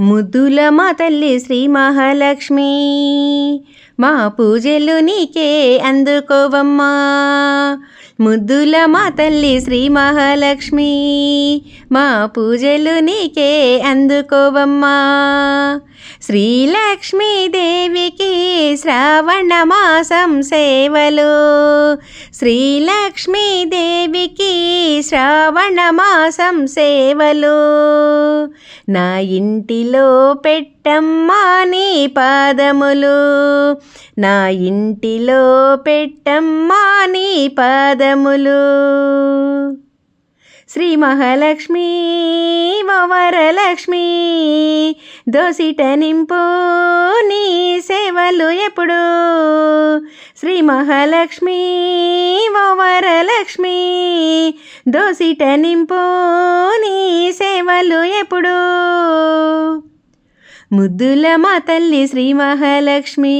ముద్దుల మా తల్లి శ్రీ మహాలక్ష్మి. మా పూజలు నీకే అందుకోవమ్మా. ముద్దుల మా తల్లి శ్రీ మహాలక్ష్మి మా పూజలు నీకే అందుకోవమ్మా. శ్రీలక్ష్మీదేవికి శ్రావణ మాసం సేవలు. శ్రీలక్ష్మీదేవికి శ్రావణ మాసం సేవలు. నా ఇంటిలో పెట్టమ్మా నీ పాదములు. నా ఇంటిలో పెట్టమ్మా నీ పాదములు. శ్రీ మహాలక్ష్మి వరలక్ష్మి దోసిట నింపు నీ సేవలు ఎప్పుడు? శ్రీ మహాలక్ష్మి వరలక్ష్మి దోసిట నింపు నీ సేవలు ఎప్పుడు? ముద్దుల మా తల్లి శ్రీ మహాలక్ష్మి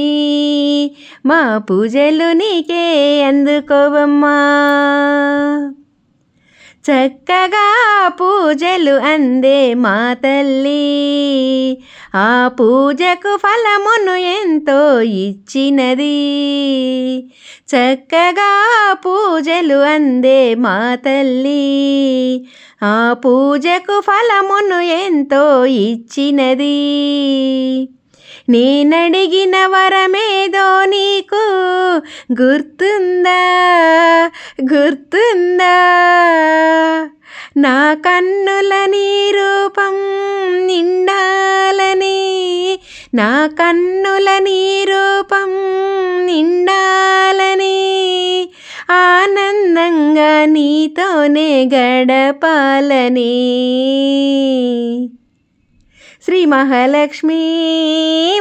మా పూజలు నీకే అందుకోవమ్మా. చక్కగా పూజలు అందే మా తల్లి. ఆ పూజకు ఫలమును ఎంతో ఇచ్చినది. చక్కగా పూజలు అందే మా తల్లి. ఆ పూజకు ఫలమును ఎంతో ఇచ్చినది. నేనడిగిన వరమేదో నీకు గుర్తుందా? గుర్తుందా? నా కన్నుల నీ రూపం నిండాలని నా కన్నుల నీ రూపం నిండాలని ఆనందంగా నీతోనే గడపాలని. శ్రీ మహాలక్ష్మి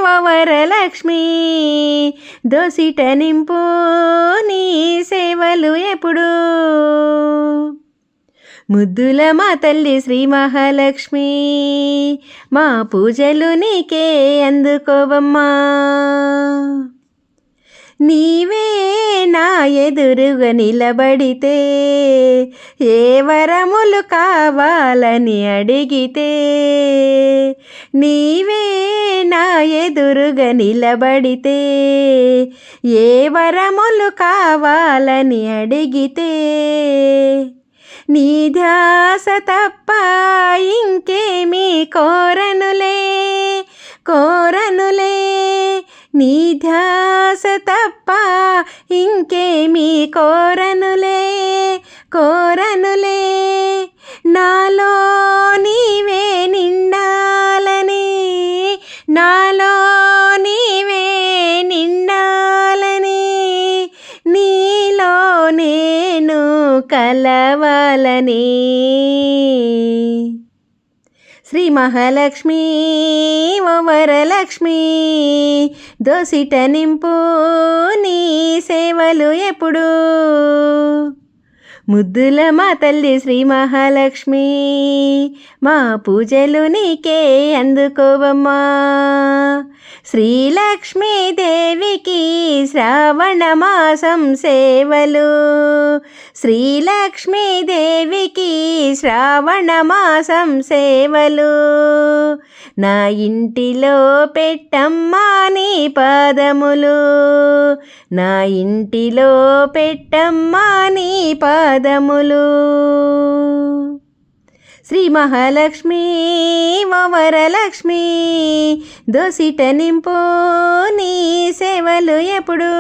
వరలక్ష్మి దోసిట నింపు నీ సేవలు ఎప్పుడు. ముద్దుల మా తల్లి శ్రీ మహాలక్ష్మి? మా పూజలు నీకే అందుకోవమ్మా. నీవే నా ఎదురుగా నిలబడితే ఏ వరములు కావాలని అడిగితే నీవే నా ఎదురుగా నిలబడితే ఏ వరములు కావాలని అడిగితే నీ ధ్యాస తప్ప ఇంకేమీ కోరనులే కోరనులే. నీ ధ్యాస తప్ప ఇంకేమీ కోరనులే కోరనులే. నా కలవాలని. శ్రీ మహాలక్ష్మి వరలక్ష్మి దోసిట నింపు నీ సేవలు ఎప్పుడు. ముద్దుల మా తల్లి శ్రీ మహాలక్ష్మి మా పూజలు నీకే అందుకోవమ్మా. శ్రీలక్ష్మీదేవికి శ్రావణ మాసం సేవలు. శ్రీలక్ష్మీదేవికి శ్రావణ మాసం సేవలు. నా ఇంటిలో పెట్టమ్మా నీ పాదములు. నా ఇంటిలో పెట్టమ్మా నీ పాదములు. శ్రీ మహాలక్ష్మి వరలక్ష్మి దోసిట నింపు నీ సేవలు ఎప్పుడు?